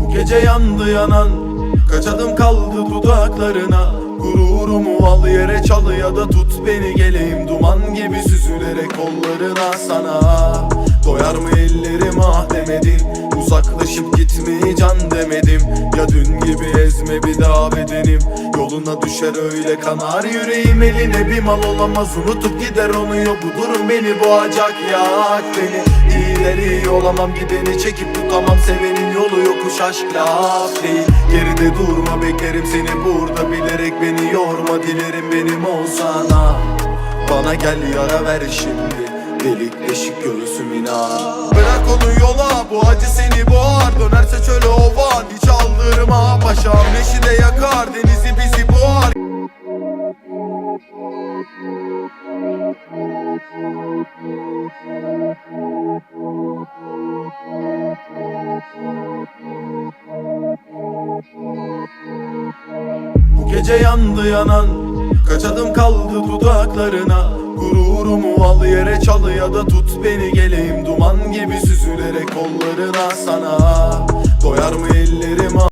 Bu gece yandı yanan Kaç adım kaldı dudaklarına. Gururumu al yere çal ya da tut beni geleyim Duman gibi süzülerek kollarına sana ezme bir daha bedenim. Yoluna düşer öyle kanar yüreğim. Eline bir mal olamaz Unutup gider onu yok bu durum beni boğacak yak beni. İyiler iyi olamam gideni çekip tutamam. Sevenin yolu yokuş aşk laf değil. Geride durma beklerim seni burada. Bilerek beni yorma dilerim benim olsana Bana gel yara ver şimdi. Delik deşik göğsüm inan Bırak onu yola bu acı Bu gece yandı yanan Kaç adım kaldı dudaklarına. Gururumu al yere çal ya da tut beni geleyim. Duman gibi süzülerek kollarına sana. Doyar mı ellerim